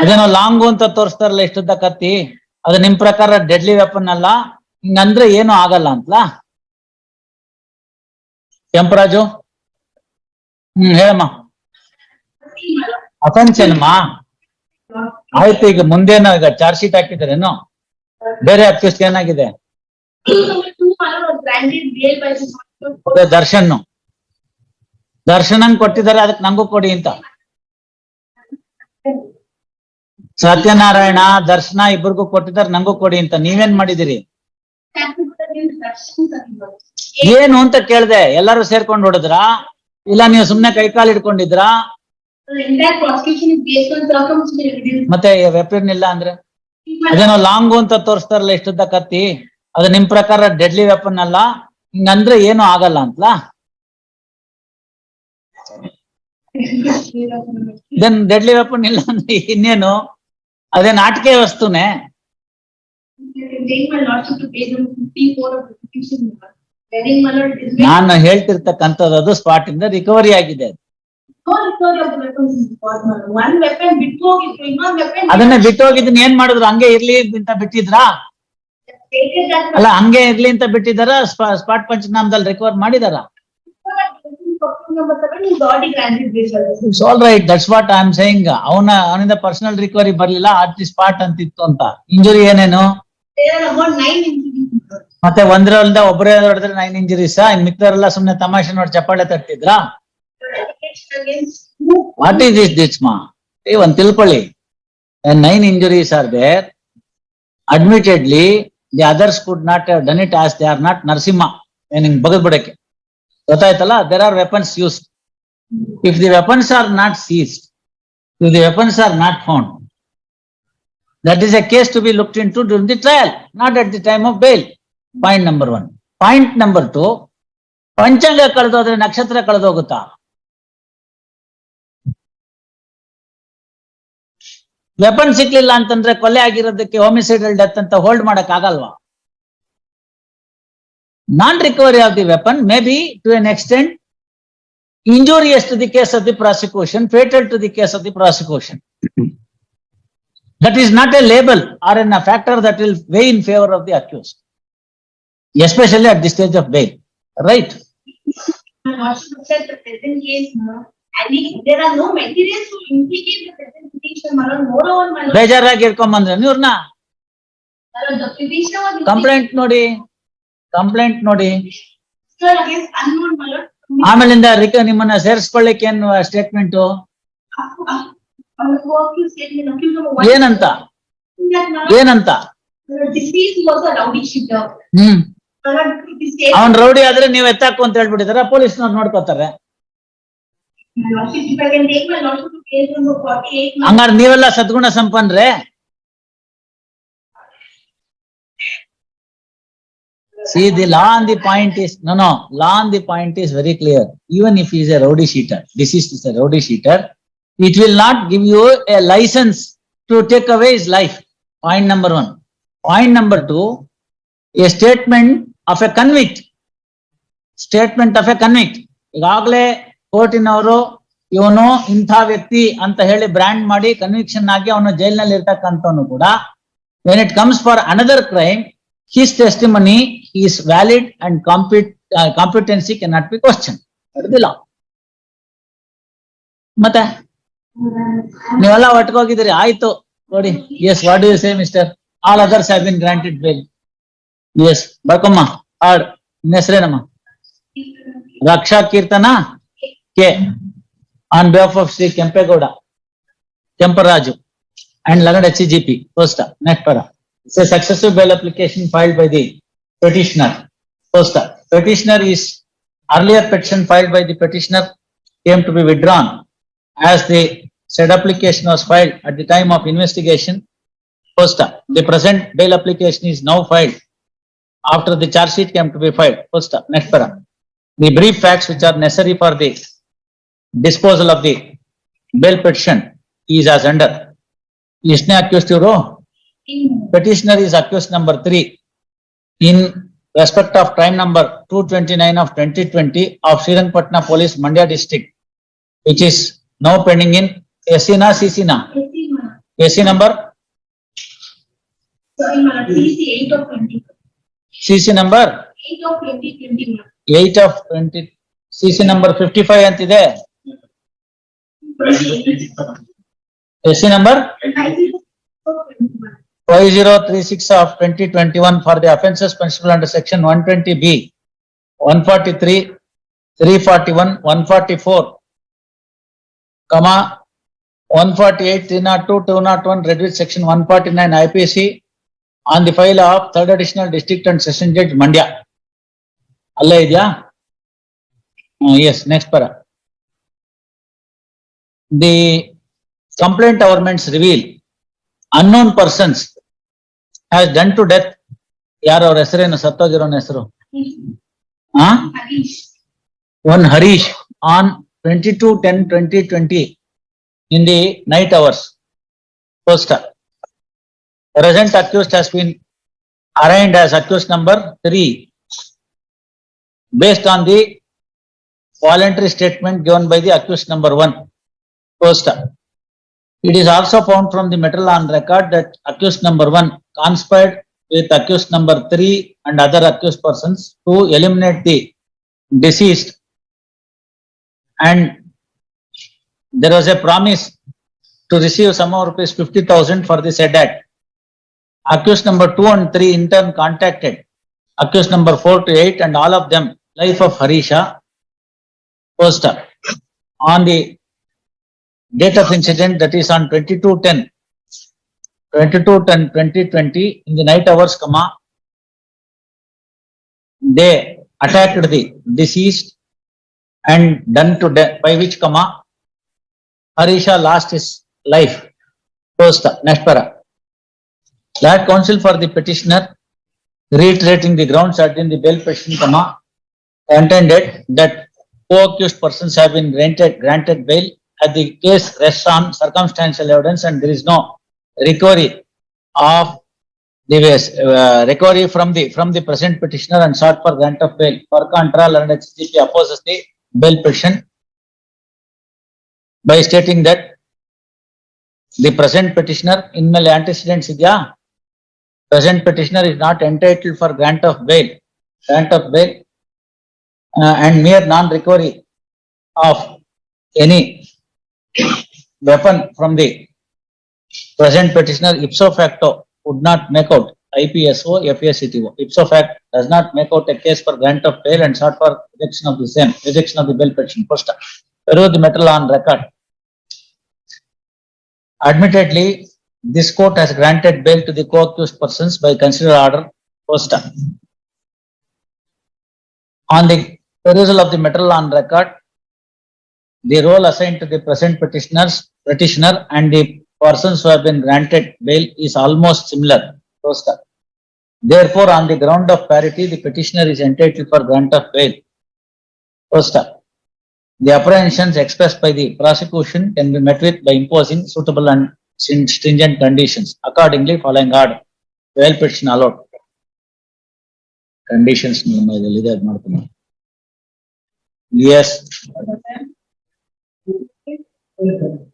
ಅದೇನೋ ಲಾಂಗು ಅಂತ ತೋರಿಸ್ತಾರಲ್ಲ ಇಷ್ಟುದ್ದ ಕತ್ತಿ, ಅದು ನಿಮ್ ಪ್ರಕಾರ ಡೆಡ್ಲಿ ವೆಪನ್ ಅಲ್ಲ? ಹಿಂಗಂದ್ರೆ ಏನು ಆಗಲ್ಲ ಅಂತಲಾ? ಕೆಂಪರಾಜು? ಹ್ಮ್, ಹೇಳಮ್ಮ. ಅಫೆನ್ಸ್ ಏನಮ್ಮ? ಆಯ್ತು, ಈಗ ಮುಂದೇನ ಈಗ ಚಾರ್ಜ್ ಶೀಟ್ ಹಾಕಿದ್ರೇನು? ಬೇರೆ ಅಕ್ಯೂಸ್ ಏನಾಗಿದೆ? ದರ್ಶನ್ ದರ್ಶನ್ ಕೊಟ್ಟಿದ್ದಾರೆ, ಅದಕ್ಕೆ ನಂಗೂ ಕೊಡಿ ಅಂತ. ಸತ್ಯನಾರಾಯಣ, ದರ್ಶನ ಇಬ್ಬರಿಗೂ ಕೊಟ್ಟಿದ್ದಾರೆ, ನಂಗೂ ಕೊಡಿ ಅಂತ. ನೀವೇನ್ ಮಾಡಿದಿರಿ ಏನು ಅಂತ ಕೇಳ್ದೆ. ಎಲ್ಲಾರು ಸೇರ್ಕೊಂಡು ಹೊಡೆದ್ರ? ಇಲ್ಲ, ನೀವು ಸುಮ್ನೆ ಕೈ ಕಾಲು ಇಟ್ಕೊಂಡಿದ್ರ ಮತ್ತೆ ವೆಪನ್ ಇಲ್ಲ ಅಂದ್ರೆ? ಅದೇನೋ ಲಾಂಗು ಅಂತ ತೋರಿಸ್ತಾರಲ್ಲ ಇಷ್ಟುದ್ದ ಕತ್ತಿ. ಅದು ನಿಮ್ ಪ್ರಕಾರ ಡೆಡ್ಲಿ ವೆಪನ್ ಅಲ್ಲ? ಹಿಂಗಂದ್ರೆ ಏನು ಆಗಲ್ಲ ಅಂತಲಾ? ದೆನ್ ಡೆಡ್ಲಿ ವೆಪನ್ ಇಲ್ಲ ಅಂದ್ರೆ ಇನ್ನೇನು? ಅದೇ ನಾಟಕೀಯ ವಸ್ತುನೇ. ನಾನು ಹೇಳ್ತಿರ್ತಕ್ಕಂಥದ್ದು ಅದು ಸ್ಪಾಟ್ ಇಂದ ರಿಕವರಿ ಆಗಿದೆ ಅದನ್ನೇ ಬಿಟ್ಟೋಗಿದ್ದನ್ನ ಏನ್ ಮಾಡಿದ್ರು? ಹಂಗೆ ಇರ್ಲಿ ಅಂತ ಬಿಟ್ಟಿದ್ರಾ? ಅಲ್ಲ, ಹಂಗೆ ಇರ್ಲಿ ಅಂತ ಬಿಟ್ಟಿದಾರ ಸ್ಪಾಟ್ ಪಂಚನಾಮದಲ್ಲಿ ರಿಕವರ್ ಮಾಡಿದಾರ? It's all right that's what I am saying ಅವನ ಅವನಿಂದ ಪರ್ಸನಲ್ ರಿಕವರಿ ಬರ್ಲಿಲ್ಲ ಆಟ್ ದಿ ಸ್ಪಾಟ್ ಅಂತಿತ್ತು ಅಂತ. ಇಂಜುರಿ ಏನೇನು. ಮತ್ತೆ ಒಂದ್ರಲ್ದ ಒಬ್ಬರೇ ಹೊಡೆದ್ರೆ ನೈನ್ ಇಂಜುರೀಸ್ ಇನ್ ಮಿಕ್ತರೆಲ್ಲ ಸುಮ್ನೆ ತಮಾಷೆ ನೋಡಿ ಚಪ್ಪಾಳೆ ತಟ್ಟಿದ್ರಾ? ವಾಟ್ ಈಸ್ ದಿಸ್ ದಿಸ್ ಮಾ ಏ ಒಂದ್ ತಿಳ್ಕೊಳ್ಳಿ. Nine injuries are there admittedly the others could not done it as they are not Narasimha ಏನ್ ಹಿಂಗ್ ಬಗದ್ ಬಿಡಕ್ಕೆ. ಗೊತ್ತಾಯ್ತಲ್ಲ? There are weapons use if the weapons are not seized if the weapons are not found that is a case to be looked into during the trial not at the time of bail point number one point number two ಪಂಚಾಂಗ ಕಳೆದೋದ್ರೆ ನಕ್ಷತ್ರ ಕಳೆದೋಗುತ್ತಾ weapon ಸಿಕ್ಲಿಲ್ಲ ಅಂತಂದ್ರೆ ಕೊಲೆ ಆಗಿರೋದಕ್ಕೆ homicidal death ಅಂತ hold ಮಾಡಕ್ ಆಗಲ್ವಾ ನಾನ್ recovery of the weapon may be to N extent injurious to the case of the prosecution, fatal to the case of the prosecution. That is not a label or an- a factor that will weigh in favor of the accused. Especially at this stage of bail, right? My lordship said the present case, no. And if there are no materials to implicate the present petition, my lord, moreover, my lord. ಬೇಜಾರಾಗಿ ಇಟ್ಕೊಂಬಂದ್ರೆ ಇವ್ರನ್ನ My lord, the petition was. Complaint ನೋಡಿ complaint ನೋಡಿ. ಆಮೇಲಿಂದ ನಿಮ್ಮನ್ನ ಸೇರಿಸ್ಕೊಳ್ಳಿಕ್ಕೆ ಏನು statement ಏನಂತ? ಏನಂತ? ಹ್ಮ್. ಅವನ್ ರೌಡಿ ಆದ್ರೆ ನೀವ್ ಎತ್ತಾಕು ಅಂತ ಹೇಳ್ಬಿಟ್ಟಿದಾರ ಪೊಲೀಸ್ನವ್ರು ನೋಡ್ಕೋತಾರೆ. ಹಂಗಾರ ನೀವೆಲ್ಲ ಸದ್ಗುಣ ಸಂಪನ್ರೆ? See, the law on the point is, no, no, law on the point is very clear. Even if he is a rowdy sheeter, deceased is a rowdy sheeter, it will not give you a license to take away his life. Point number one. Point number two, a statement of a convict. Statement of a convict. ಈಗಾಗಲೇ ಕೋರ್ಟಿನವರು ಇವನು ಇಂಥ ವ್ಯಕ್ತಿ ಅಂತ ಹೇಳಿ brand ಮಾಡಿ conviction ಆಗಿ ಅವನು ಜೈಲಿನಲ್ಲಿ ಇರ್ತಕ್ಕಂಥವನು ಕೂಡ when it comes for another crime his testimony is valid and compet, uh, competency cannot be questioned. That is the law. ಮತ್ತೆ? ನೀವೆಲ್ಲ ಒಟ್ಕೋಗಿದ್ದೀರಿ ಆಯ್ತು. ನೋಡಿ. Yes what you say mister all others have been granted bail yes ಬರ್ಕೊಮ್ಮ. ಆಡ್ ಹೆಸರೇನಮ್ಮ? Raksha Keerthana? K. On behalf of Shri Kempegowda Kemparaju and ಲಗಡ್ H G P first net ಪರ It's a successive bail application filed by the petitioner. First, petitioner is earlier petition filed by the petitioner came to be withdrawn as the said application was filed at the time of investigation. First, the present bail application is now filed after the charge sheet came to be filed. First, next para. The brief facts which are necessary for the disposal of the bail petition is as under. इसने accused इवरो petitioner is accused number three in respect of crime number two twenty-nine of twenty twenty of Srirangpatna Police Mandya District, which is now pending in SC na CC na? AC number, So in my CC eight of twenty, CC number eight of twenty twenty. eight of twenty, CC number fifty-five ಅಂತಿದೆ. AC number five zero three six of twenty twenty-one for the offences punishable under section one twenty B, one forty-three, three forty-one, one forty-four, comma, one forty-eight, three not two, two not one, read with section one forty-nine IPC on the file of third additional district and session judge Mandya. ಅಲ್ಲೇ ಇದೆಯಾ? Yes, next para. The complaint governments reveal unknown persons has done to death. ಯಾರು ಅವ್ರ ಹೆಸರೇನು ಸತ್ತೋಗಿರೋನ ಹೆಸರು? ಆ? Harish. One Harish on 22-10-2020 in the night hours. Poster. Present accused has been arraigned as accused number three based on the voluntary statement given by the accused number one. Poster. It is also found from the metal on record that accused number one conspired with accused number three and other accused persons to eliminate the deceased and there was a promise to receive some of rupees fifty thousand for the said act. Accused number two and three in turn contacted accused number four to eight and all of them life of Harisha poster on the date of incident that is on 22-10, 22-10-2020 in the night hours, comma, they attacked the deceased and done to death, by which comma, Harisha lost his life. Posta, next para. Lord counsel for the petitioner reiterating the grounds that in the bail petition, comma, contended that co-accused persons have been granted, granted bail that the case rests on circumstantial evidence and there is no recovery of the uh, recovery from the from the present petitioner and sought for grant of bail. For contra, Learned HCP opposes the bail petition by stating that the present petitioner in my antecedents idya present petitioner is not entitled for grant of bail grant of bail uh, and mere non recovery of any weapon from the present petitioner ipso facto would not make out IPSO, FACTO. Ipso fact does not make out a case for grant of bail and sought for rejection of the same, rejection of the bail petition. First, peruse the metal on record. Admittedly, this court has granted bail to the co-accused persons by considered order. First, on the perusal of the metal on record, the role assigned to the present petitioners, petitioner and the persons who have been granted bail is almost similar. Therefore, on the ground of parity, the petitioner is entitled for grant of bail. First up, the apprehensions expressed by the prosecution can be met with by imposing suitable and stringent conditions. Accordingly, following order, bail petition allowed. Conditions, yes, Gracias.